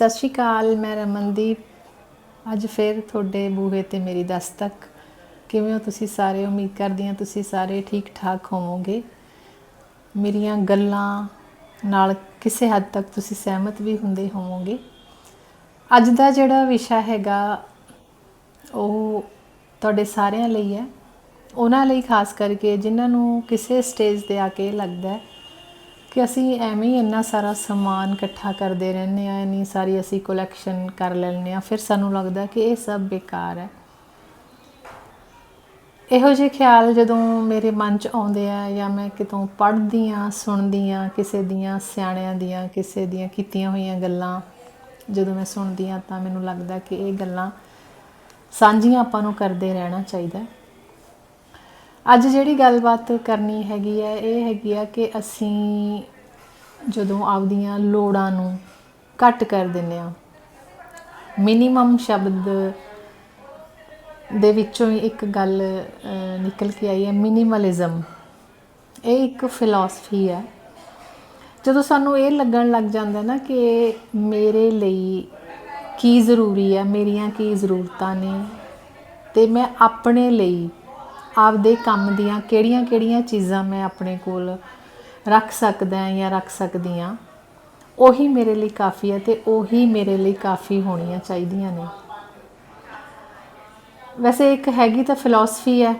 ਸਤਿ ਸ਼੍ਰੀ ਅਕਾਲ, ਮੈਂ ਰਮਨਦੀਪ। ਅੱਜ ਫਿਰ ਤੁਹਾਡੇ ਬੂਹੇ ਤੇ ਮੇਰੀ ਦਸਤਕ। ਕਿਵੇਂ ਹੋ ਤੁਸੀਂ ਸਾਰੇ? ਉਮੀਦ ਕਰਦੀ ਹਾਂ ਤੁਸੀਂ ਸਾਰੇ ਠੀਕ ਠਾਕ ਹੋਵੋਗੇ। ਮੇਰੀਆਂ ਗੱਲਾਂ ਨਾਲ ਕਿਸੇ ਹੱਦ ਤੱਕ ਤੁਸੀਂ ਸਹਿਮਤ ਵੀ ਹੁੰਦੇ ਹੋਵੋਗੇ। ਅੱਜ ਦਾ ਜਿਹੜਾ ਵਿਸ਼ਾ ਹੈਗਾ, ਉਹ ਤੁਹਾਡੇ ਸਾਰਿਆਂ ਲਈ ਹੈ। ਉਹਨਾਂ ਲਈ ਖਾਸ ਕਰਕੇ ਜਿਨ੍ਹਾਂ ਨੂੰ ਕਿਸੇ ਸਟੇਜ ਤੇ ਆ ਕੇ ਲੱਗਦਾ ਹੈ। ਕਿ ਅਸੀਂ ਐਵੇਂ ਹੀ ਇੰਨਾ ਸਾਰਾ ਸਮਾਨ ਇਕੱਠਾ ਕਰਦੇ ਰਹਿੰਦੇ ਆ ਇੰਨੀ ਸਾਰੀ ਅਸੀਂ ਕਲੈਕਸ਼ਨ ਕਰ ਲੈਂਦੇ ਆ ਫਿਰ ਸਾਨੂੰ ਲੱਗਦਾ ਕਿ ਇਹ ਸਭ ਬੇਕਾਰ ਹੈ। ਇਹੋ ਜਿਹੇ ਖਿਆਲ ਜਦੋਂ ਮੇਰੇ ਮਨ 'ਚ ਆਉਂਦੇ ਆ ਜਾਂ ਮੈਂ ਕਿਤੋਂ ਪੜ੍ਹਦੀ ਆ ਸੁਣਦੀ ਆ ਕਿਸੇ ਦੀਆਂ ਸਿਆਣਿਆਂ ਦੀਆਂ, ਕਿਸੇ ਦੀਆਂ ਕੀਤੀਆਂ ਹੋਈਆਂ ਗੱਲਾਂ ਜਦੋਂ ਮੈਂ ਸੁਣਦੀ ਆ ਤਾਂ ਮੈਨੂੰ ਲੱਗਦਾ ਕਿ ਇਹ ਗੱਲਾਂ ਸਾਂਝੀਆਂ ਆਪਾਂ ਨੂੰ ਕਰਦੇ ਰਹਿਣਾ ਚਾਹੀਦਾ ਅੱਜ ਜਿਹੜੀ ਗੱਲਬਾਤ ਕਰਨੀ ਹੈਗੀ ਹੈ, ਇਹ ਹੈਗੀ ਆ ਕਿ ਅਸੀਂ ਜਦੋਂ ਆਪਦੀਆਂ ਲੋੜਾਂ ਨੂੰ ਘੱਟ ਕਰ ਦਿੰਨੇ ਆ ਮਿਨੀਮਮ ਸ਼ਬਦ ਦੇ ਵਿੱਚੋਂ ਹੀ ਇੱਕ ਗੱਲ ਨਿਕਲ ਕੇ ਆਈ ਹੈ ਮਿਨੀਮਲਿਜ਼ਮ ਇਹ ਇੱਕ ਫਿਲਾਸਫੀ ਹੈ। ਜਦੋਂ ਸਾਨੂੰ ਇਹ ਲੱਗਣ ਲੱਗ ਜਾਂਦਾ ਨਾ ਕਿ ਮੇਰੇ ਲਈ ਕੀ ਜ਼ਰੂਰੀ ਹੈ, ਮੇਰੀਆਂ ਕੀ ਜ਼ਰੂਰਤਾਂ ਨੇ, ਤੇ ਮੈਂ ਆਪਣੇ ਲਈ ਆਪਦੇ ਕੰਮ ਦੀਆਂ ਕਿਹੜੀਆਂ-ਕਿਹੜੀਆਂ ਚੀਜ਼ਾਂ ਮੈਂ ਆਪਣੇ ਕੋਲ ਰੱਖ ਸਕਦਾ ਜਾਂ ਰੱਖ ਸਕਦੀ ਹਾਂ, ਉਹੀ ਮੇਰੇ ਲਈ ਕਾਫੀ ਹੈ ਤੇ ਉਹੀ ਮੇਰੇ ਲਈ ਕਾਫੀ ਹੋਣੀਆਂ ਚਾਹੀਦੀਆਂ ਨੇ। ਵੈਸੇ ਇੱਕ ਹੈਗੀ ਤਾਂ ਫਿਲਾਸਫੀ ਹੈ।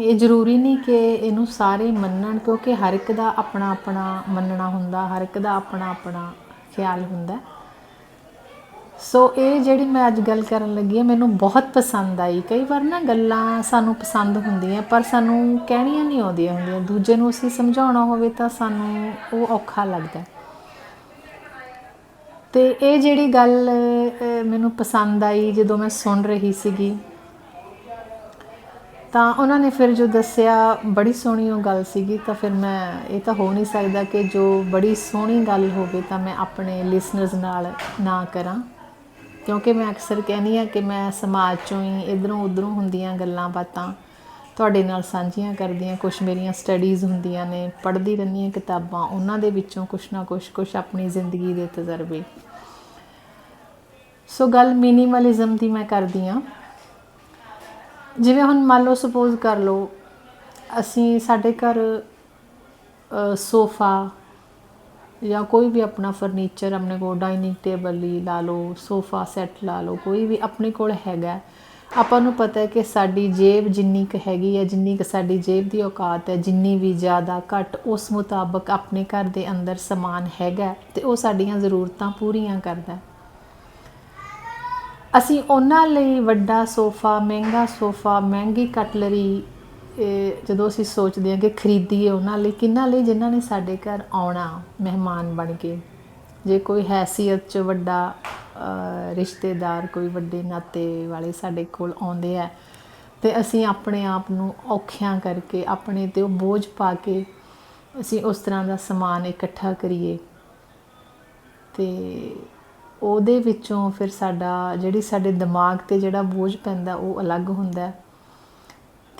ਇਹ ਜ਼ਰੂਰੀ ਨਹੀਂ ਕਿ ਇਹਨੂੰ ਸਾਰੇ ਮੰਨਣ ਕਿਉਂਕਿ ਹਰ ਇੱਕ ਦਾ ਆਪਣਾ ਆਪਣਾ ਮੰਨਣਾ ਹੁੰਦਾ, ਹਰ ਇੱਕ ਦਾ ਆਪਣਾ ਆਪਣਾ ਖਿਆਲ ਹੁੰਦਾ। ਸੋ ਇਹ ਜਿਹੜੀ ਮੈਂ ਅੱਜ ਗੱਲ ਕਰਨ ਲੱਗੀ ਹਾਂ, ਮੈਨੂੰ ਬਹੁਤ ਪਸੰਦ ਆਈ। ਕਈ ਵਾਰ ਨਾ ਗੱਲਾਂ ਸਾਨੂੰ ਪਸੰਦ ਹੁੰਦੀਆਂ, ਪਰ ਸਾਨੂੰ ਕਹਿਣੀਆਂ ਨਹੀਂ ਆਉਂਦੀਆਂ ਹੁੰਦੀਆਂ। ਦੂਜੇ ਨੂੰ ਅਸੀਂ ਸਮਝਾਉਣਾ ਹੋਵੇ ਤਾਂ ਸਾਨੂੰ ਉਹ ਔਖਾ ਲੱਗਦਾ। ਤੇ ਇਹ ਜਿਹੜੀ ਗੱਲ ਮੈਨੂੰ ਪਸੰਦ ਆਈ ਜਦੋਂ ਮੈਂ ਸੁਣ ਰਹੀ ਸੀਗੀ, ਤਾਂ ਉਹਨਾਂ ਨੇ ਫਿਰ ਜੋ ਦੱਸਿਆ, ਬੜੀ ਸੋਹਣੀ ਉਹ ਗੱਲ ਸੀਗੀ, ਤਾਂ ਫਿਰ ਮੈਂ, ਇਹ ਤਾਂ ਹੋ ਨਹੀਂ ਸਕਦਾ ਕਿ ਜੋ ਬੜੀ ਸੋਹਣੀ ਗੱਲ ਹੋਵੇ ਤਾਂ ਮੈਂ ਆਪਣੇ ਲਿਸਨਰਸ ਨਾਲ ਨਾ ਕਰਾਂ। ਕਿਉਂਕਿ ਮੈਂ ਅਕਸਰ ਕਹਿੰਦੀ ਆ ਕਿ ਮੈਂ ਸਮਾਜ ਚੋਂ ਹੀ ਇਧਰੋਂ ਉਧਰੋਂ ਹੁੰਦੀਆਂ ਗੱਲਾਂ ਬਾਤਾਂ ਤੁਹਾਡੇ ਨਾਲ ਸਾਂਝੀਆਂ ਕਰਦੀ ਆ ਕੁਝ ਮੇਰੀਆਂ ਸਟੱਡੀਜ਼ ਹੁੰਦੀਆਂ ਨੇ, ਪੜ੍ਹਦੀ ਰਹਿੰਦੀ ਹਾਂ ਕਿਤਾਬਾਂ, ਉਹਨਾਂ ਦੇ ਵਿੱਚੋਂ ਕੁਝ ਨਾ ਕੁਝ ਕੁਝ ਆਪਣੀ ਜ਼ਿੰਦਗੀ ਦੇ ਤਜਰਬੇ। ਸੋ ਗੱਲ ਮਿਨੀਮਲਿਜ਼ਮ ਦੀ ਮੈਂ ਕਰਦੀ ਆ ਜਿਵੇਂ ਹੁਣ ਮੰਨ ਲਓ ਸਪੋਜ਼ ਕਰ ਲਓ, ਅਸੀਂ ਸਾਡੇ ਘਰ ਸੋਫਾ ਜਾਂ ਕੋਈ ਵੀ ਆਪਣਾ ਫਰਨੀਚਰ ਆਪਣੇ ਕੋਲ ਡਾਈਨਿੰਗ ਟੇਬਲ ਲਈ ਲਾ ਲਓ ਸੋਫਾ ਸੈੱਟ ਲਾ ਲਓ, ਕੋਈ ਵੀ ਆਪਣੇ ਕੋਲ ਹੈਗਾ। ਆਪਾਂ ਨੂੰ ਪਤਾ ਹੈ ਕਿ ਸਾਡੀ ਜੇਬ ਜਿੰਨੀ ਕੁ ਹੈਗੀ ਹੈ, ਜਿੰਨੀ ਕੁ ਸਾਡੀ ਜੇਬ ਦੀ ਔਕਾਤ ਹੈ, ਜਿੰਨੀ ਵੀ ਜ਼ਿਆਦਾ ਘੱਟ ਉਸ ਮੁਤਾਬਕ ਆਪਣੇ ਘਰ ਦੇ ਅੰਦਰ ਸਮਾਨ ਹੈਗਾ ਤੇ ਉਹ ਸਾਡੀਆਂ ਜ਼ਰੂਰਤਾਂ ਪੂਰੀਆਂ ਕਰਦਾ ਅਸੀਂ ਉਹਨਾਂ ਲਈ ਵੱਡਾ ਸੋਫਾ ਮਹਿੰਗਾ ਸੋਫਾ ਮਹਿੰਗੀ ਕਟਲਰੀ ਇਹ ਜਦੋਂ ਅਸੀਂ ਸੋਚਦੇ ਹਾਂ ਕਿ ਖਰੀਦੀਏ ਉਹਨਾਂ ਲਈ, ਕਿੰਨਾ ਲਈ? ਜਿਨ੍ਹਾਂ ਨੇ ਸਾਡੇ ਘਰ ਆਉਣਾ ਮਹਿਮਾਨ ਬਣ ਕੇ। ਜੇ ਕੋਈ ਹੈਸੀਅਤ 'ਚ ਵੱਡਾ ਰਿਸ਼ਤੇਦਾਰ, ਕੋਈ ਵੱਡੇ ਨਾਤੇ ਵਾਲੇ ਸਾਡੇ ਕੋਲ ਆਉਂਦੇ ਆ, ਤੇ ਅਸੀਂ ਆਪਣੇ ਆਪ ਨੂੰ ਔਖਿਆਂ ਕਰਕੇ, ਆਪਣੇ ਤੇ ਉਹ ਬੋਝ ਪਾ ਕੇ ਅਸੀਂ ਉਸ ਤਰ੍ਹਾਂ ਦਾ ਸਮਾਨ ਇਕੱਠਾ ਕਰੀਏ। ਤੇ ਉਹਦੇ ਵਿੱਚੋਂ ਫਿਰ ਸਾਡਾ, ਜਿਹੜੀ ਸਾਡੇ ਦਿਮਾਗ ਤੇ ਜਿਹੜਾ ਬੋਝ ਪੈਂਦਾ, ਉਹ ਅਲੱਗ ਹੁੰਦਾ। ਹੈ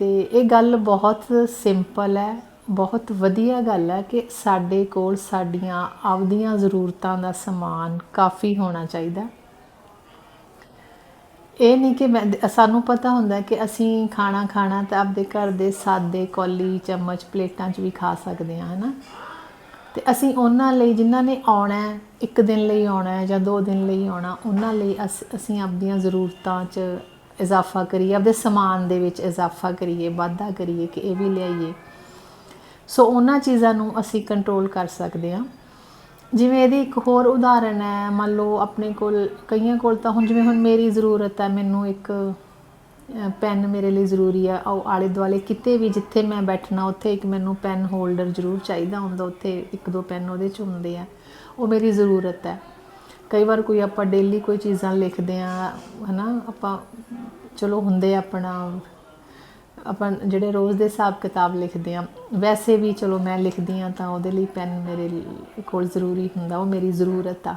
ਤੇ ਇਹ ਗੱਲ ਬਹੁਤ ਸਿੰਪਲ ਹੈ, ਬਹੁਤ ਵਧੀਆ ਗੱਲ ਹੈ ਕਿ ਸਾਡੇ ਕੋਲ ਸਾਡੀਆਂ ਆਪਦੀਆਂ ਜ਼ਰੂਰਤਾਂ ਦਾ ਸਮਾਨ ਕਾਫੀ ਹੋਣਾ ਚਾਹੀਦਾ। ਇਹ ਨਹੀਂ ਕਿ ਮੈਂ, ਸਾਨੂੰ ਪਤਾ ਹੁੰਦਾ ਕਿ ਅਸੀਂ ਖਾਣਾ ਖਾਣਾ ਤਾਂ ਆਪਦੇ ਘਰ ਦੇ ਸਾਦੇ ਕੌਲੀ ਚਮਚ ਪਲੇਟਾਂ 'ਚ ਵੀ ਖਾ ਸਕਦੇ ਹਾਂ, ਹਨਾ? ਤੇ ਅਸੀਂ ਉਹਨਾਂ ਲਈ ਜਿਨ੍ਹਾਂ ਨੇ ਆਉਣਾ ਹੈ, ਇੱਕ ਦਿਨ ਲਈ ਆਉਣਾ ਹੈ ਜਾਂ ਦੋ ਦਿਨ ਲਈ ਆਉਣਾ, ਉਹਨਾਂ ਲਈ ਅਸ- ਅਸੀਂ ਆਪਦੀਆਂ ਜ਼ਰੂਰਤਾਂ 'ਚ ਇਜ਼ਾਫਾ ਕਰੀਏ, ਆਪਦੇ ਸਮਾਨ ਦੇ ਵਿੱਚ ਇਜ਼ਾਫਾ ਕਰੀਏ, ਵਾਧਾ ਕਰੀਏ ਕਿ ਇਹ ਵੀ ਲਿਆਈਏ। ਸੋ ਉਹਨਾਂ ਚੀਜ਼ਾਂ ਨੂੰ ਅਸੀਂ ਕੰਟਰੋਲ ਕਰ ਸਕਦੇ ਹਾਂ। ਜਿਵੇਂ ਇਹਦੀ ਇੱਕ ਹੋਰ ਉਦਾਹਰਨ ਹੈ, ਮੰਨ ਲਓ ਆਪਣੇ ਕੋਲ, ਕਈਆਂ ਕੋਲ ਤਾਂ ਹੁਣ ਜਿਵੇਂ ਹੁਣ ਮੇਰੀ ਜ਼ਰੂਰਤ ਹੈ, ਮੈਨੂੰ ਇੱਕ ਪੈਨ ਮੇਰੇ ਲਈ ਜ਼ਰੂਰੀ ਆ ਉਹ ਆਲੇ ਦੁਆਲੇ ਕਿਤੇ ਵੀ ਜਿੱਥੇ ਮੈਂ ਬੈਠਣਾ, ਉੱਥੇ ਇੱਕ ਮੈਨੂੰ ਪੈਨ ਹੋਲਡਰ ਜ਼ਰੂਰ ਚਾਹੀਦਾ ਹੁੰਦਾ, ਉੱਥੇ ਇੱਕ ਦੋ ਪੈਨ ਉਹਦੇ 'ਚ ਹੁੰਦੇ ਆ। ਉਹ ਮੇਰੀ ਜ਼ਰੂਰਤ ਹੈ। ਕਈ ਵਾਰ ਕੋਈ ਆਪਾਂ ਡੇਲੀ ਕੋਈ ਚੀਜ਼ਾਂ ਲਿਖਦੇ ਆ ਹਨਾ, ਆਪਾਂ, ਚਲੋ ਹੁੰਦੇ ਆਪਣਾ, ਆਪਾਂ ਜਿਹੜੇ ਰੋਜ਼ ਦੇ ਹਿਸਾਬ ਕਿਤਾਬ ਲਿਖਦੇ ਆ ਵੈਸੇ ਵੀ ਚਲੋ ਮੈਂ ਲਿਖਦੀ ਆ ਤਾਂ ਉਹਦੇ ਲਈ ਪੈਨ ਮੇਰੇ ਕੋਲ ਜ਼ਰੂਰੀ ਹੁੰਦਾ, ਉਹ ਮੇਰੀ ਜ਼ਰੂਰਤ ਆ।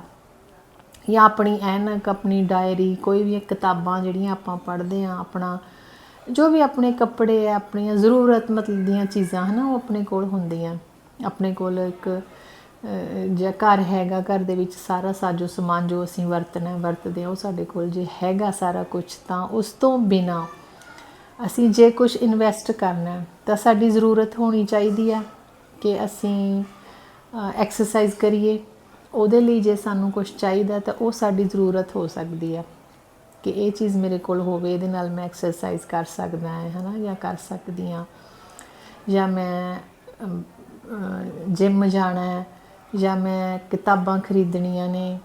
ਜਾਂ ਆਪਣੀ ਐਨਕ, ਆਪਣੀ ਡਾਇਰੀ ਕੋਈ ਵੀ ਕਿਤਾਬਾਂ ਜਿਹੜੀਆਂ ਆਪਾਂ ਪੜ੍ਹਦੇ ਆ ਆਪਣਾ, ਜੋ ਵੀ ਆਪਣੇ ਕੱਪੜੇ ਆ, ਆਪਣੀਆਂ ਜ਼ਰੂਰਤ ਮਤਲਬ ਦੀਆਂ ਚੀਜ਼ਾਂ, ਹਨਾ, ਉਹ ਆਪਣੇ ਕੋਲ ਹੁੰਦੀਆਂ। ਆਪਣੇ ਕੋਲ ਇੱਕ ਜਾਂ ਘਰ ਹੈਗਾ, ਘਰ ਦੇ ਵਿੱਚ ਸਾਰਾ ਸਾਜੋ ਸਮਾਨ ਜੋ ਅਸੀਂ ਵਰਤਣਾ, ਵਰਤਦੇ ਹਾਂ, ਉਹ ਸਾਡੇ ਕੋਲ ਜੇ ਹੈਗਾ ਸਾਰਾ ਕੁਝ ਤਾਂ ਉਸ ਤੋਂ ਬਿਨਾ ਅਸੀਂ ਜੇ ਕੁਝ ਇਨਵੈਸਟ ਕਰਨਾ ਤਾਂ ਸਾਡੀ ਜ਼ਰੂਰਤ ਹੋਣੀ ਚਾਹੀਦੀ ਹੈ ਕਿ ਅਸੀਂ ਐਕਸਰਸਾਈਜ਼ ਕਰੀਏ। ਉਹਦੇ ਲਈ ਜੇ ਸਾਨੂੰ ਕੁਝ ਚਾਹੀਦਾ, ਤਾਂ ਉਹ ਸਾਡੀ ਜ਼ਰੂਰਤ ਹੋ ਸਕਦੀ ਹੈ ਕਿ ਇਹ ਚੀਜ਼ ਮੇਰੇ ਕੋਲ ਹੋਵੇ, ਇਹਦੇ ਨਾਲ ਮੈਂ ਐਕਸਰਸਾਈਜ਼ ਕਰ ਸਕਦਾ ਹੈ, ਹਨਾ, ਜਾਂ ਕਰ ਸਕਦੀ ਹਾਂ। ਜਾਂ ਮੈਂ ਜਿਮ ਜਾਣਾ ਹੈ ਜਾਂ ਮੈਂ ਕਿਤਾਬਾਂ ਖਰੀਦਣੀਆਂ ਨੇ,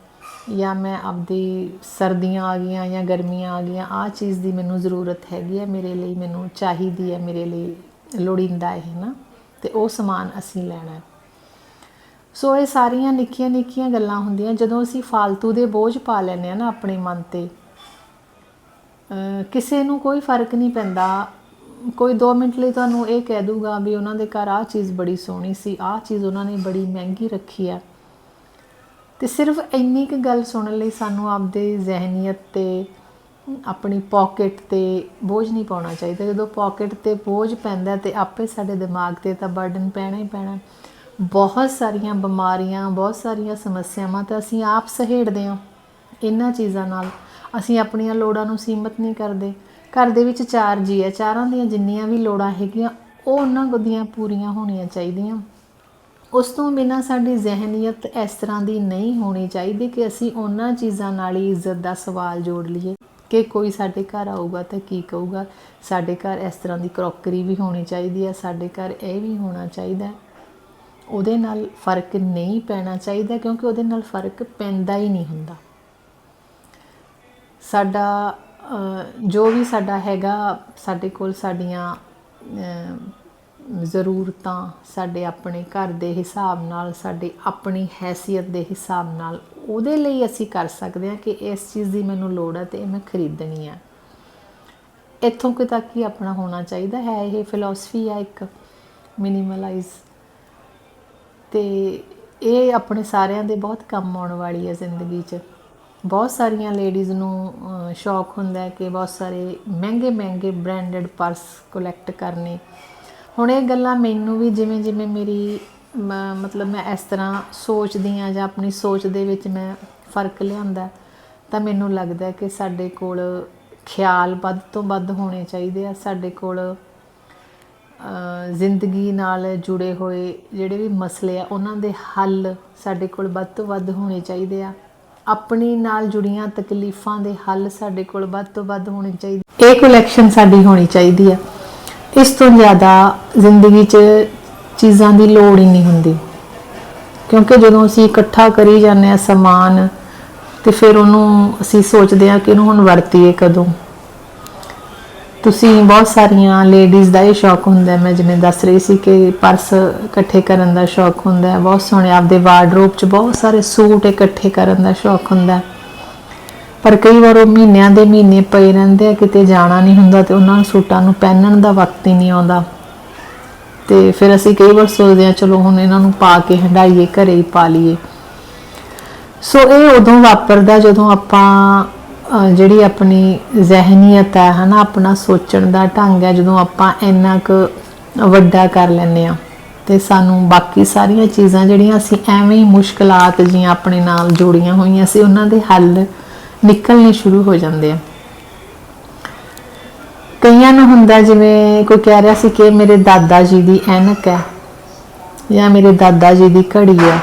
ਜਾਂ ਮੈਂ ਆਪਦੀ ਸਰਦੀਆਂ ਆ ਗਈਆਂ ਜਾਂ ਗਰਮੀਆਂ ਆ ਗਈਆਂ ਆ ਚੀਜ਼ ਦੀ ਮੈਨੂੰ ਜ਼ਰੂਰਤ ਹੈਗੀ ਹੈ, ਮੇਰੇ ਲਈ ਮੈਨੂੰ ਚਾਹੀਦੀ ਹੈ, ਮੇਰੇ ਲਈ ਲੋੜੀਂਦਾ ਹੈ ਨਾ, ਤੇ ਉਹ ਸਮਾਨ ਅਸੀਂ ਲੈਣਾ ਹੈ। ਸੋ ਇਹ ਸਾਰੀਆਂ ਨਿੱਕੀਆਂ ਨਿੱਕੀਆਂ ਗੱਲਾਂ ਹੁੰਦੀਆਂ, ਜਦੋਂ ਅਸੀਂ ਫालतू ਦੇ ਬੋਝ ਪਾ ਲੈਂਦੇ ਆ ਨਾ ਆਪਣੇ ਮਨ ਤੇ ਕਿਸੇ ਨੂੰ ਕੋਈ ਫ਼ਰਕ ਨਹੀਂ ਪੈਂਦਾ ਕੋਈ 2 ਮਿੰਟ ਲਈ ਤੁਹਾਨੂੰ ਇਹ ਕਹਿ ਦੂਗਾ ਵੀ ਉਹਨਾਂ ਦੇ ਘਰ ਆਹ ਚੀਜ਼ ਬੜੀ ਸੋਹਣੀ ਸੀ, ਆਹ ਚੀਜ਼ ਉਹਨਾਂ ਨੇ ਬੜੀ ਮਹਿੰਗੀ ਰੱਖੀ ਹੈ ਤੇ ਸਿਰਫ ਇੰਨੀ ਕੁ ਗੱਲ ਸੁਣਨ ਲਈ ਸਾਨੂੰ ਆਪਦੇ ਜ਼ਿਹਨੀਅਤ ਤੇ, ਆਪਣੀ ਪਾਕਟ ਤੇ ਬੋਝ ਨਹੀਂ ਪਾਉਣਾ ਚਾਹੀਦਾ। ਜਦੋਂ ਪਾਕਟ ਤੇ ਬੋਝ ਪੈਂਦਾ ਤੇ ਆਪੇ ਸਾਡੇ ਦਿਮਾਗ ਤੇ ਤਾਂ ਬਰਡਨ ਪੈਣਾ ਹੀ ਪੈਣਾ। ਬਹੁਤ ਸਾਰੀਆਂ ਬਿਮਾਰੀਆਂ, ਬਹੁਤ ਸਾਰੀਆਂ ਸਮੱਸਿਆਵਾਂ ਤਾਂ ਅਸੀਂ ਆਪ ਸਹੇੜਦੇ ਹਾਂ। ਇਹਨਾਂ ਚੀਜ਼ਾਂ ਨਾਲ ਅਸੀਂ ਆਪਣੀਆਂ ਲੋੜਾਂ ਨੂੰ ਸੀਮਤ ਨਹੀਂ ਕਰਦੇ। ਘਰ ਦੇ ਵਿੱਚ ਚਾਰ ਜੀ ਹੈ ਚਾਰਾਂ ਦੀਆਂ ਜਿੰਨੀਆਂ ਵੀ ਲੋੜਾਂ ਹੈਗੀਆਂ, ਉਹ ਉਹਨਾਂ ਦੀਆਂ ਪੂਰੀਆਂ ਹੋਣੀਆਂ ਚਾਹੀਦੀਆਂ। ਉਸ ਤੋਂ ਬਿਨਾ ਸਾਡੀ ਜ਼ਿਹਨੀਅਤ ਇਸ ਤਰ੍ਹਾਂ ਦੀ ਨਹੀਂ ਹੋਣੀ ਚਾਹੀਦੀ ਕਿ ਅਸੀਂ ਉਹਨਾਂ ਚੀਜ਼ਾਂ ਨਾਲ ਹੀ ਇੱਜ਼ਤ ਦਾ ਸਵਾਲ ਜੋੜ ਲਈਏ ਕਿ ਕੋਈ ਸਾਡੇ ਘਰ ਆਊਗਾ ਤਾਂ ਕੀ ਕਹੂਗਾ। ਸਾਡੇ ਘਰ ਇਸ ਤਰ੍ਹਾਂ ਦੀ ਕਰੋਕਰੀ ਵੀ ਹੋਣੀ ਚਾਹੀਦੀ ਹੈ, ਸਾਡੇ ਘਰ ਇਹ ਵੀ ਹੋਣਾ ਚਾਹੀਦਾ ਉਹਦੇ ਨਾਲ ਫ਼ਰਕ ਨਹੀਂ ਪੈਣਾ ਚਾਹੀਦਾ ਕਿਉਂਕਿ ਉਹਦੇ ਨਾਲ ਫ਼ਰਕ ਪੈਂਦਾ ਹੀ ਨਹੀਂ ਹੁੰਦਾ। ਸਾਡਾ ਜੋ ਵੀ ਸਾਡਾ ਹੈਗਾ, ਸਾਡੇ ਕੋਲ ਸਾਡੀਆਂ ਜ਼ਰੂਰਤਾਂ, ਸਾਡੇ ਆਪਣੇ ਘਰ ਦੇ ਹਿਸਾਬ ਨਾਲ, ਸਾਡੀ ਆਪਣੀ ਹੈਸੀਅਤ ਦੇ ਹਿਸਾਬ ਨਾਲ, ਉਹਦੇ ਲਈ ਅਸੀਂ ਕਰ ਸਕਦੇ ਹਾਂ ਕਿ ਇਸ ਚੀਜ਼ ਦੀ ਮੈਨੂੰ ਲੋੜ ਹੈ ਤੇ ਇਹ ਮੈਂ ਖਰੀਦਣੀ ਹੈ। ਇੱਥੋਂ ਕਿ ਤੱਕ ਹੀ ਆਪਣਾ ਹੋਣਾ ਚਾਹੀਦਾ ਹੈ, ਇਹ ਫਿਲਾਸਫੀ ਹੈ ਇੱਕ ਮਿਨੀਮਲਾਈਜ਼ ਤੇ ਇਹ ਆਪਣੇ ਸਾਰਿਆਂ ਦੇ ਬਹੁਤ ਕੰਮ ਆਉਣ ਵਾਲੀ ਹੈ ਜ਼ਿੰਦਗੀ 'ਚ। ਬਹੁਤ ਸਾਰੀਆਂ ਲੇਡੀਜ਼ ਨੂੰ ਸ਼ੌਕ ਹੁੰਦਾ ਹੈ ਕਿ ਬਹੁਤ ਸਾਰੇ ਮਹਿੰਗੇ ਮਹਿੰਗੇ ਬ੍ਰਾਂਡਡ ਪਰਸ ਕਲੈਕਟ ਕਰਨੇ। ਹੁਣ ਇਹ ਗੱਲਾਂ ਮੈਨੂੰ ਵੀ ਜਿਵੇਂ ਜਿਵੇਂ ਮੇਰੀ, ਮ- ਮਤਲਬ ਮੈਂ ਇਸ ਤਰ੍ਹਾਂ ਸੋਚਦੀ ਆ ਜਾਂ ਆਪਣੀ ਸੋਚ ਦੇ ਵਿੱਚ ਮੈਂ ਫ਼ਰਕ ਲਿਆਂਦਾ ਤਾਂ ਮੈਨੂੰ ਲੱਗਦਾ ਕਿ ਸਾਡੇ ਕੋਲ ਖਿਆਲ ਵੱਧ ਤੋਂ ਵੱਧ ਹੋਣੇ ਚਾਹੀਦੇ ਆ। ਸਾਡੇ ਕੋਲ ਜ਼ਿੰਦਗੀ ਨਾਲ ਜੁੜੇ ਹੋਏ ਜਿਹੜੇ ਵੀ ਮਸਲੇ ਆ, ਉਹਨਾਂ ਦੇ ਹੱਲ ਸਾਡੇ ਕੋਲ ਵੱਧ ਤੋਂ ਵੱਧ ਹੋਣੇ ਚਾਹੀਦੇ ਆ। ਆਪਣੀ ਨਾਲ ਜੁੜੀਆਂ ਤਕਲੀਫਾਂ ਦੇ ਹੱਲ ਸਾਡੇ ਕੋਲ ਵੱਧ ਤੋਂ ਵੱਧ ਹੋਣੇ ਚਾਹੀਦੇ। ਇਹ ਕਲੈਕਸ਼ਨ ਸਾਡੀ ਹੋਣੀ ਚਾਹੀਦੀ ਆ। ਇਸ ਤੋਂ ਜ਼ਿਆਦਾ ਜ਼ਿੰਦਗੀ 'ਚ ਚੀਜ਼ਾਂ ਦੀ ਲੋੜ ਹੀ ਨਹੀਂ ਹੁੰਦੀ। ਕਿਉਂਕਿ ਜਦੋਂ ਅਸੀਂ ਇਕੱਠਾ ਕਰੀ ਜਾਂਦੇ ਆ ਸਮਾਨ, ਤੇ ਫਿਰ ਉਹਨੂੰ ਅਸੀਂ ਸੋਚਦੇ ਆ ਕਿ ਇਹਨੂੰ ਹੁਣ ਵਰਤੀਏ ਕਦੋਂ। ਤੁਸੀਂ ਬਹੁਤ ਸਾਰੀਆਂ ਲੇਡੀਜ਼ ਦਾ ਇਹ ਸ਼ੌਕ ਹੁੰਦਾ ਮੈਂ ਜਿਵੇਂ ਦੱਸ ਰਹੀ ਸੀ ਕਿ ਪਰਸ ਇਕੱਠੇ ਕਰਨ ਦਾ ਸ਼ੌਕ ਹੁੰਦਾ ਹੈ। ਬਹੁਤ ਸੋਹਣੇ ਆਪਦੇ ਵਾਰਡਰੋਬ 'ਚ ਬਹੁਤ ਸਾਰੇ ਸੂਟ ਇਕੱਠੇ ਕਰਨ ਦਾ ਸ਼ੌਕ ਹੁੰਦਾ ਪਰ ਕਈ ਵਾਰ ਉਹ ਮਹੀਨਿਆਂ ਦੇ ਮਹੀਨੇ ਪਏ ਰਹਿੰਦੇ ਆ, ਕਿਤੇ ਜਾਣਾ ਨਹੀਂ ਹੁੰਦਾ ਤੇ ਉਹਨਾਂ ਸੂਟਾਂ ਨੂੰ ਪਹਿਨਣ ਦਾ ਵਕਤ ਹੀ ਨਹੀਂ ਆਉਂਦਾ। ਤੇ ਫਿਰ ਅਸੀਂ ਕਈ ਵਾਰ ਸੋਚਦੇ ਆ ਚਲੋ ਹੁਣ ਇਹਨਾਂ ਨੂੰ ਪਾ ਕੇ ਹੰਡਾਈਏ ਘਰੇ ਹੀ ਪਾ ਲਈਏ। ਸੋ ਇਹ ਉਦੋਂ ਵਾਪਰਦਾ ਜਦੋਂ ਆਪਾਂ ਜਿਹੜੀ ਆਪਣੀ ਜ਼ਹਿਨੀਅਤ ਹੈ, ਹਨਾ, ਆਪਣਾ ਸੋਚਣ ਦਾ ਢੰਗ ਹੈ, ਜਦੋਂ ਆਪਾਂ ਇੰਨਾ ਕੁ ਵੱਡਾ ਕਰ ਲੈਂਦੇ ਆ ਤੇ ਸਾਨੂੰ ਬਾਕੀ ਸਾਰੀਆਂ ਚੀਜ਼ਾਂ ਜਿਹੜੀਆਂ ਅਸੀਂ ਐਵੇਂ ਹੀ ਮੁਸ਼ਕਲਾਤ ਜੀਆਂ ਆਪਣੇ ਨਾਲ ਜੋੜੀਆਂ ਹੋਈਆਂ ਸੀ, ਉਹਨਾਂ ਦੇ ਹੱਲ ਨਿਕਲਣੇ ਸ਼ੁਰੂ ਹੋ ਜਾਂਦੇ ਆ। ਕਈਆਂ ਨੂੰ ਹੁੰਦਾ ਜਿਵੇਂ ਕੋਈ ਕਹਿ ਰਿਹਾ ਸੀ ਕਿ ਮੇਰੇ ਦਾਦਾ ਜੀ ਦੀ ਐਨਕ ਹੈ ਜਾਂ ਮੇਰੇ ਦਾਦਾ ਜੀ ਦੀ ਘੜੀ ਹੈ।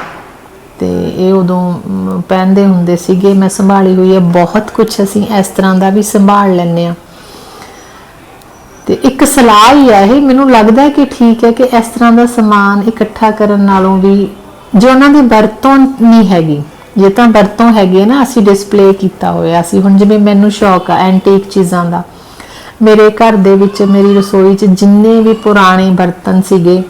ਤੇ ਇਹ ਉਦੋਂ ਪਹਿਨਦੇ ਹੁੰਦੇ ਸੀਗੇ, ਮੈਂ ਸੰਭਾਲੀ ਹੋਈ ਹੈ ਬਹੁਤ ਕੁਝ ਅਸੀਂ ਇਸ ਤਰ੍ਹਾਂ ਦਾ ਵੀ ਸੰਭਾਲ ਲੈਂਦੇ ਆ ਤੇ ਇੱਕ ਸਲਾਹ ਹੀ ਆ ਇਹ, ਮੈਨੂੰ ਲੱਗਦਾ ਕਿ ਠੀਕ ਹੈ ਕਿ ਇਸ ਤਰ੍ਹਾਂ ਦਾ ਸਮਾਨ ਇਕੱਠਾ ਕਰਨ ਨਾਲੋਂ ਵੀ ਜੋ ਉਹਨਾਂ ਦੀ ਵਰਤੋਂ ਨਹੀਂ ਹੈਗੀ, ਜੇ ਤਾਂ ਵਰਤੋਂ ਹੈਗੀ ਹੈ ਨਾ, ਅਸੀਂ ਡਿਸਪਲੇ ਕੀਤਾ ਹੋਇਆ ਸੀ ਹੁਣ ਜਿਵੇਂ ਮੈਨੂੰ ਸ਼ੌਕ ਆ ਐਂਟੀਕ ਚੀਜ਼ਾਂ ਦਾ। ਮੇਰੇ ਘਰ ਦੇ ਵਿੱਚ, ਮੇਰੀ ਰਸੋਈ 'ਚ ਜਿੰਨੇ ਵੀ ਪੁਰਾਣੇ ਬਰਤਨ ਸੀਗੇ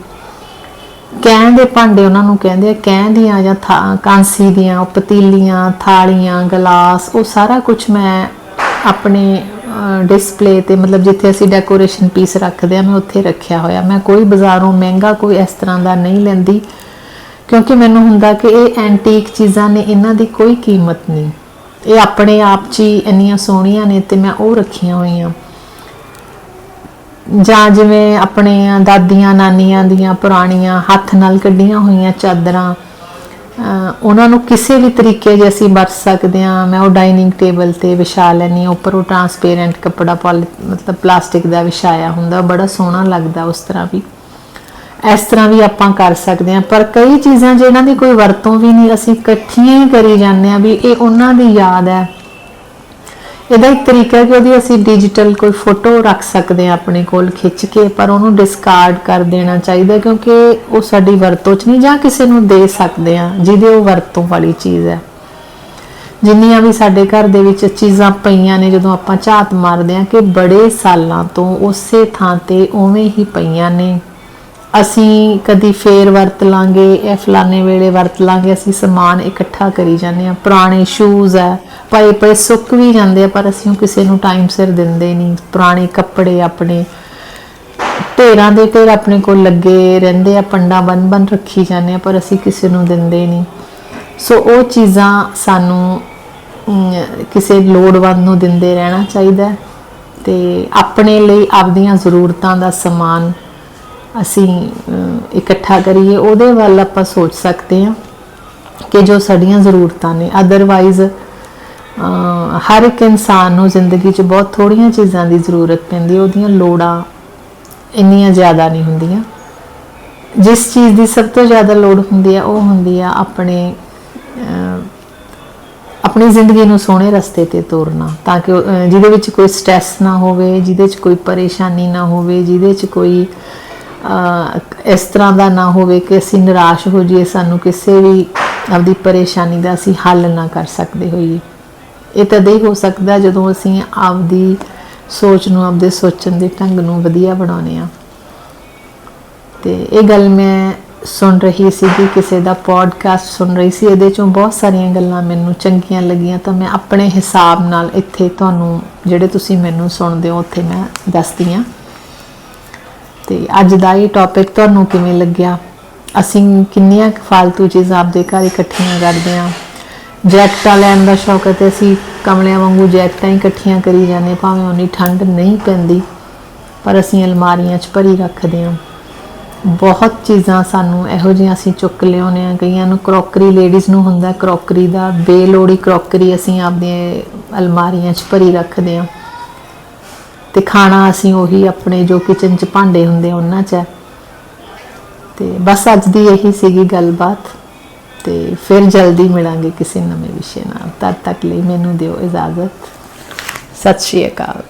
ਕਹਿਣ ਦੇ ਭਾਂਡੇ ਉਹਨਾਂ ਨੂੰ ਕਹਿੰਦੇ ਆ, ਕਹਿਣ ਦੀਆਂ ਜਾਂ ਥਾ- ਕਾਂਸੀ ਦੀਆਂ ਪਤੀਲੀਆਂ, ਥਾਲੀਆਂ, ਗਲਾਸ, ਉਹ ਸਾਰਾ ਕੁਝ ਮੈਂ ਆਪਣੇ ਡਿਸਪਲੇ ਤੇ ਮਤਲਬ ਜਿੱਥੇ ਅਸੀਂ ਡੈਕੋਰੇਸ਼ਨ ਪੀਸ ਰੱਖਦੇ ਆ, ਮੈਂ ਉੱਥੇ ਰੱਖਿਆ ਹੋਇਆ। ਮੈਂ ਕੋਈ ਬਾਜ਼ਾਰੋਂ ਮਹਿੰਗਾ ਕੋਈ ਇਸ ਤਰ੍ਹਾਂ ਦਾ ਨਹੀਂ ਲੈਂਦੀ, ਕਿਉਂਕਿ ਮੈਨੂੰ ਹੁੰਦਾ ਕਿ ਇਹ ਐਂਟੀਕ ਚੀਜ਼ਾਂ ਨੇ, ਇਹਨਾਂ ਦੀ ਕੋਈ ਕੀਮਤ ਨਹੀਂ। ਇਹ ਆਪਣੇ ਆਪ 'ਚ ਹੀ ਇੰਨੀਆਂ ਸੋਹਣੀਆਂ ਨੇ ਤੇ ਮੈਂ ਉਹ ਰੱਖੀਆਂ ਹੋਈਆਂ। ਜਾਂ ਜਿਵੇਂ ਆਪਣੇ ਦਾਦੀਆਂ ਨਾਨੀਆਂ ਦੀਆਂ ਪੁਰਾਣੀਆਂ ਹੱਥ ਨਾਲ ਕੱਢੀਆਂ ਹੋਈਆਂ ਚਾਦਰਾਂ ਉਹਨਾਂ ਨੂੰ ਕਿਸੇ ਵੀ ਤਰੀਕੇ ਜੇ ਅਸੀਂ ਵਰਤ ਸਕਦੇ ਹਾਂ, ਮੈਂ ਉਹ ਡਾਈਨਿੰਗ ਟੇਬਲ ਤੇ ਵਿਛਾ ਲੈਂਦੀ ਹਾਂ, ਉੱਪਰ ਉਹ ਟਰਾਂਸਪੇਰੈਂਟ ਕੱਪੜਾ ਪੋਲੀ, ਮਤਲਬ ਪਲਾਸਟਿਕ ਦਾ ਵਿਛਾਇਆ ਹੁੰਦਾ ਉਹ ਬੜਾ ਸੋਹਣਾ ਲੱਗਦਾ ਉਸ ਤਰ੍ਹਾਂ ਵੀ। ਇਸ ਤਰ੍ਹਾਂ ਵੀ ਆਪਾਂ ਕਰ ਸਕਦੇ ਹਾਂ, ਪਰ ਕਈ ਚੀਜ਼ਾਂ ਜਿਹਨਾਂ ਦੀ ਕੋਈ ਵਰਤੋਂ ਵੀ ਨਹੀਂ, ਅਸੀਂ ਇਕੱਠੀਆਂ ਹੀ ਕਰੀ ਜਾਂਦੇ ਹਾਂ ਵੀ ਇਹ ਉਹਨਾਂ ਦੀ ਯਾਦ ਹੈ। ਇਹਦਾ ਇੱਕ ਤਰੀਕਾ ਹੈ ਕਿ ਉਹਦੀ ਅਸੀਂ ਡਿਜੀਟਲ ਕੋਈ ਫੋਟੋ ਰੱਖ ਸਕਦੇ ਹਾਂ ਆਪਣੇ ਕੋਲ ਖਿੱਚ ਕੇ, ਪਰ ਉਹਨੂੰ ਡਿਸਕਾਰਡ ਕਰ ਦੇਣਾ ਚਾਹੀਦਾ ਕਿਉਂਕਿ ਉਹ ਸਾਡੀ ਵਰਤੋਂ 'ਚ ਨਹੀਂ ਜਾਂ ਕਿਸੇ ਨੂੰ ਦੇ ਸਕਦੇ ਹਾਂ, ਜਿਹਦੇ ਉਹ ਵਰਤੋਂ ਵਾਲੀ ਚੀਜ਼ ਹੈ। ਜਿੰਨੀਆਂ ਵੀ ਸਾਡੇ ਘਰ ਦੇ ਵਿੱਚ ਚੀਜ਼ਾਂ ਪਈਆਂ ਨੇ, ਜਦੋਂ ਆਪਾਂ ਝਾਤ ਮਾਰਦੇ ਹਾਂ ਕਿ ਬੜੇ ਸਾਲਾਂ ਤੋਂ ਉਸੇ ਥਾਂ ਤੇ ਉਵੇਂ ਹੀ ਪਈਆਂ ਨੇ ਅਸੀਂ ਕਦੀ ਫੇਰ ਵਰਤ ਲਾਂਗੇ, ਇਹ ਫਲਾਣੇ ਵੇਲੇ ਵਰਤ ਲਾਂਗੇ, ਅਸੀਂ ਸਮਾਨ ਇਕੱਠਾ ਕਰੀ ਜਾਂਦੇ ਆ ਪੁਰਾਣੇ ਸ਼ੂਜ਼ ਆ ਪਏ ਪਏ ਸੁੱਕ ਵੀ ਜਾਂਦੇ ਆ, ਪਰ ਅਸੀਂ ਉਹ ਕਿਸੇ ਨੂੰ ਟਾਈਮ ਸਿਰ ਦਿੰਦੇ ਨਹੀਂ। ਪੁਰਾਣੇ ਕੱਪੜੇ ਆਪਣੇ, ਢੇਰਾਂ ਦੇ ਢੇਰ ਆਪਣੇ ਕੋਲ ਲੱਗੇ ਰਹਿੰਦੇ ਆ, ਪੰਡਾ ਬਨ ਬਨ ਰੱਖੀ ਜਾਂਦੇ ਆ, ਪਰ ਅਸੀਂ ਕਿਸੇ ਨੂੰ ਦਿੰਦੇ ਨਹੀਂ। ਸੋ ਉਹ ਚੀਜ਼ਾਂ ਸਾਨੂੰ ਕਿਸੇ ਲੋੜਵੰਦ ਨੂੰ ਦਿੰਦੇ ਰਹਿਣਾ ਚਾਹੀਦਾ ਹੈ ਤੇ ਆਪਣੇ ਲਈ ਆਪਦੀਆਂ ਜ਼ਰੂਰਤਾਂ ਦਾ ਸਮਾਨ ਅਸੀਂ ਇਕੱਠਾ ਕਰੀਏ, ਉਹਦੇ ਵੱਲ ਆਪਾਂ ਸੋਚ ਸਕਦੇ ਹਾਂ ਕਿ ਜੋ ਸਾਡੀਆਂ ਜ਼ਰੂਰਤਾਂ ਨੇ। ਅਦਰਵਾਈਜ਼ ਹਰ ਇੱਕ ਇਨਸਾਨ ਨੂੰ ਜ਼ਿੰਦਗੀ 'ਚ ਬਹੁਤ ਥੋੜੀਆਂ ਚੀਜ਼ਾਂ ਦੀ ਜ਼ਰੂਰਤ ਪੈਂਦੀ ਉਹਦੀਆਂ ਲੋੜਾਂ ਇੰਨੀਆਂ ਜ਼ਿਆਦਾ ਨਹੀਂ ਹੁੰਦੀਆਂ। ਜਿਸ ਚੀਜ਼ ਦੀ ਸਭ ਤੋਂ ਜ਼ਿਆਦਾ ਲੋੜ ਹੁੰਦੀ ਹੈ, ਉਹ ਹੁੰਦੀ ਆ ਆਪਣੇ ਆਪਣੀ ਜ਼ਿੰਦਗੀ ਨੂੰ ਸੋਹਣੇ ਰਸਤੇ ਤੇ ਤੋਰਨਾ। ਤਾਂ ਕਿ ਜਿਹਦੇ ਵਿੱਚ ਕੋਈ ਸਟ੍ਰੈਸ ਨਾ ਹੋਵੇ, ਜਿਹਦੇ 'ਚ ਕੋਈ ਪਰੇਸ਼ਾਨੀ ਨਾ ਹੋਵੇ, ਜਿਹਦੇ 'ਚ ਕੋਈ ਇਸ ਤਰ੍ਹਾਂ ਦਾ ਨਾ ਹੋਵੇ ਕਿ ਅਸੀਂ ਨਿਰਾਸ਼ ਹੋ ਜਾਈਏ, ਸਾਨੂੰ ਕਿਸੇ ਵੀ ਆਪਦੀ ਪਰੇਸ਼ਾਨੀ ਦਾ ਅਸੀਂ ਹੱਲ ਨਾ ਕਰ ਸਕਦੇ ਹੋਈਏ। ਇਹ ਤਦ ਹੀ ਹੋ ਸਕਦਾ ਜਦੋਂ ਅਸੀਂ ਆਪਦੀ ਸੋਚ ਨੂੰ, ਆਪਦੇ ਸੋਚਣ ਦੇ ਢੰਗ ਨੂੰ ਵਧੀਆ ਬਣਾਉਂਦੇ ਆ ਤੇ ਇਹ ਗੱਲ ਮੈਂ ਸੁਣ ਰਹੀ ਸੀ ਕਿ ਕਿਸੇ ਦਾ ਪੋਡਕਾਸਟ ਸੁਣ ਰਹੀ ਸੀ, ਇਹਦੇ ਚੋਂ ਬਹੁਤ ਸਾਰੀਆਂ ਗੱਲਾਂ ਮੈਨੂੰ ਚੰਗੀਆਂ ਲੱਗੀਆਂ, ਤਾਂ ਮੈਂ ਆਪਣੇ ਹਿਸਾਬ ਨਾਲ ਇੱਥੇ ਤੁਹਾਨੂੰ, ਜਿਹੜੇ ਤੁਸੀਂ ਮੈਨੂੰ ਸੁਣਦੇ ਹੋ, ਉੱਥੇ ਮੈਂ ਦੱਸਦੀ ਹਾਂ। ਤੇ ਅੱਜ ਦਾ ਇਹ ਟੌਪਿਕ ਤੁਹਾਨੂੰ ਕਿਵੇਂ ਲੱਗਿਆ? ਅਸੀਂ ਕਿੰਨੀਆਂ ਕੁ ਫालतू ਚੀਜ਼ਾਂ ਆਪਦੇ ਘਰ ਇਕੱਠੀਆਂ ਕਰਦੇ ਹਾਂ ਜੈਕਟਾਂ ਲੈਣ ਦਾ ਸ਼ੌਕ ਹੈ ਤੇ ਅਸੀਂ ਕਮਲਿਆਂ ਵਾਂਗੂ ਜੈਕਟਾਂ ਹੀ ਇਕੱਠੀਆਂ ਕਰੀ ਜਾਂਦੇ ਭਾਵੇਂ ਉਨੀ ਠੰਡ ਨਹੀਂ ਪੈਂਦੀ, ਪਰ ਅਸੀਂ ਅਲਮਾਰੀਆਂ 'ਚ ਭਰੀ ਰੱਖਦੇ ਹਾਂ। ਬਹੁਤ ਚੀਜ਼ਾਂ ਸਾਨੂੰ ਇਹੋ ਜਿਹੀਆਂ ਅਸੀਂ ਚੁੱਕ ਲਿਆਉਂਦੇ ਆ ਕਈਆਂ ਨੂੰ ਕਰੋਕਰੀ, ਲੇਡੀਜ਼ ਨੂੰ ਹੁੰਦਾ ਕਰੋਕਰੀ ਦਾ ਬੇਲੋੜੀ ਕਰੋਕਰੀ ਅਸੀਂ ਆਪਦੇ ਅਲਮਾਰੀਆਂ 'ਚ ਭਰੀ ਰੱਖਦੇ ਆ ਤੇ ਖਾਣਾ ਅਸੀਂ ਉਹੀ ਆਪਣੇ ਜੋ ਕਿਚਨ 'ਚ ਭਾਂਡੇ ਹੁੰਦੇ ਉਹਨਾਂ 'ਚ ਹੈ। ਤੇ ਬਸ ਅੱਜ ਦੀ ਇਹੀ ਸੀਗੀ ਗੱਲਬਾਤ ਤੇ ਫਿਰ ਜਲਦੀ ਮਿਲਾਂਗੇ ਕਿਸੇ ਨਵੇਂ ਵਿਸ਼ੇ ਨਾਲ। ਤਦ ਤੱਕ ਲਈ ਮੈਨੂੰ ਦਿਓ ਇਜਾਜ਼ਤ। ਸਤਿ ਸ਼੍ਰੀ ਅਕਾਲ।